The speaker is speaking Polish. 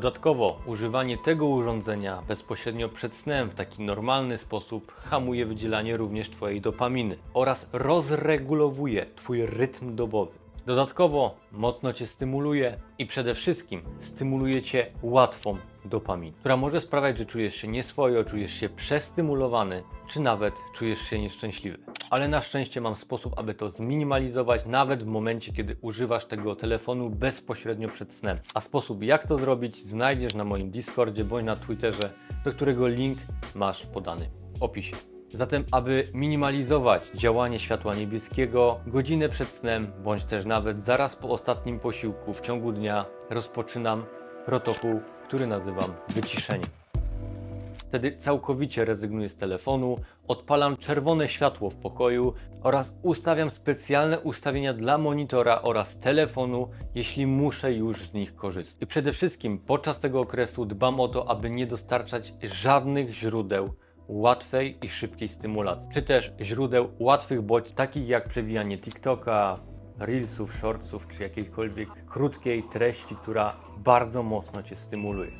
Dodatkowo używanie tego urządzenia bezpośrednio przed snem w taki normalny sposób hamuje wydzielanie również Twojej dopaminy oraz rozregulowuje Twój rytm dobowy. Dodatkowo mocno Cię stymuluje i przede wszystkim stymuluje Cię łatwą dopaminę, która może sprawiać, że czujesz się nieswojo, czujesz się przestymulowany, czy nawet czujesz się nieszczęśliwy. Ale na szczęście mam sposób, aby to zminimalizować, nawet w momencie, kiedy używasz tego telefonu bezpośrednio przed snem. A sposób, jak to zrobić, znajdziesz na moim Discordzie bądź na Twitterze, do którego link masz podany w opisie. Zatem, aby minimalizować działanie światła niebieskiego, godzinę przed snem, bądź też nawet zaraz po ostatnim posiłku w ciągu dnia, rozpoczynam protokół, który nazywam wyciszeniem. Wtedy całkowicie rezygnuję z telefonu, odpalam czerwone światło w pokoju oraz ustawiam specjalne ustawienia dla monitora oraz telefonu, jeśli muszę już z nich korzystać. I przede wszystkim podczas tego okresu dbam o to, aby nie dostarczać żadnych źródeł łatwej i szybkiej stymulacji, czy też źródeł łatwych bodźców, takich jak przewijanie TikToka, Reelsów, Shortsów, czy jakiejkolwiek krótkiej treści, która bardzo mocno Cię stymuluje.